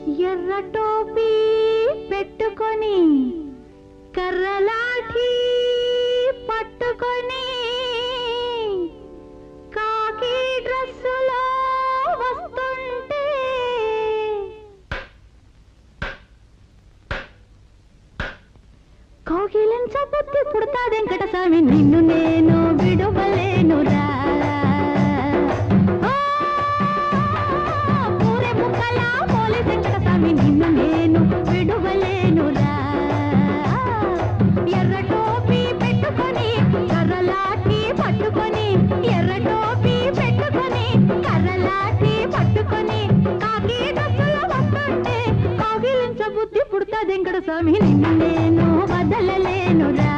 ఎర్ర టోపీ పెట్టుకొని కర్రలాఠీ పట్టుకొని కాకి డ్రెస్సులో వస్తుంటే కోకిలం చపత్తి పుడతా వెంకటస్వామి? నిన్ను నేను పోలి వెంకటస్వామి నిన్ను నేను విడువలేనురా. ఎర్ర టోపీ పెట్టుకొని కర్రలాటి పట్టుకొని ఎర్ర టోపీ పెట్టుకొని కర్రలాటి పట్టుకొని కాకి డ్రెస్సులో వస్తుంటే కౌగిలించ బుద్ధి పుడతా వెంకట స్వామి నిన్ను నేను వదలలేనురా.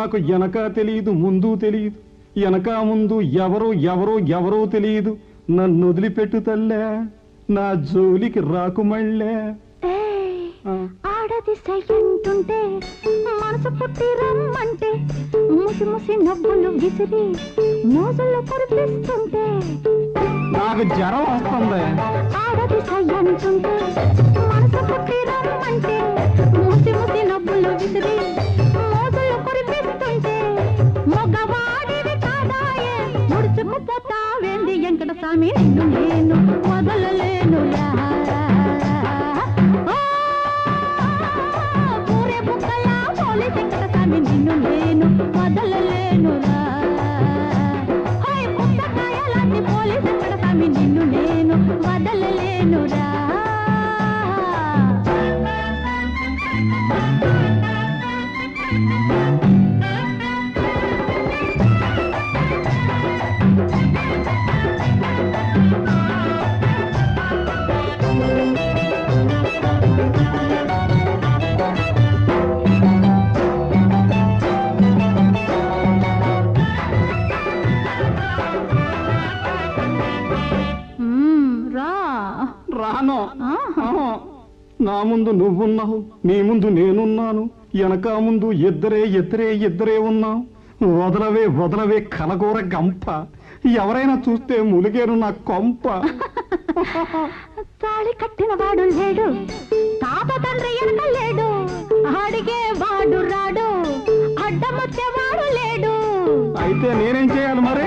నాకు వెనక తెలియదు ముందు తెలియదు వెనక ముందు ఎవరు ఎవరు ఎవరో తెలియదు నన్ను వదిలిపెట్టు తల్లే నా జోలికి రాకు మళ్ళే. ఆడది సయ్యంటుంటే మనసు పుట్టి రమ్మంటే ముసి ముసి నవ్వులు విసిరి కురిపిస్తుంటే. నాకు జ్వరం వస్తుంది. ఆడది స్వామి నిన్ను నేను వదలలేనురా నిన్ను నేను వదలలేనురా హై నిన్ను నేను వదలలేనురా రాను. నా ముందు నువ్వున్నావు నీ ముందు నేనున్నాను వెనక ముందు ఇద్దరే ఇద్దరే ఇద్దరే ఉన్నాం. వదలవే వదలవే కలగూర గంప. ఎవరైనా చూస్తే ములిగేరు నా కొంప. తాళి కట్టిన వాడు లేడు తాత తండ్రి ఎనక లేడు అడిగే వాడు రాడు అడ్డమొచ్చేవాడు లేడు. అయితే నేనేం చేయాలి మరి?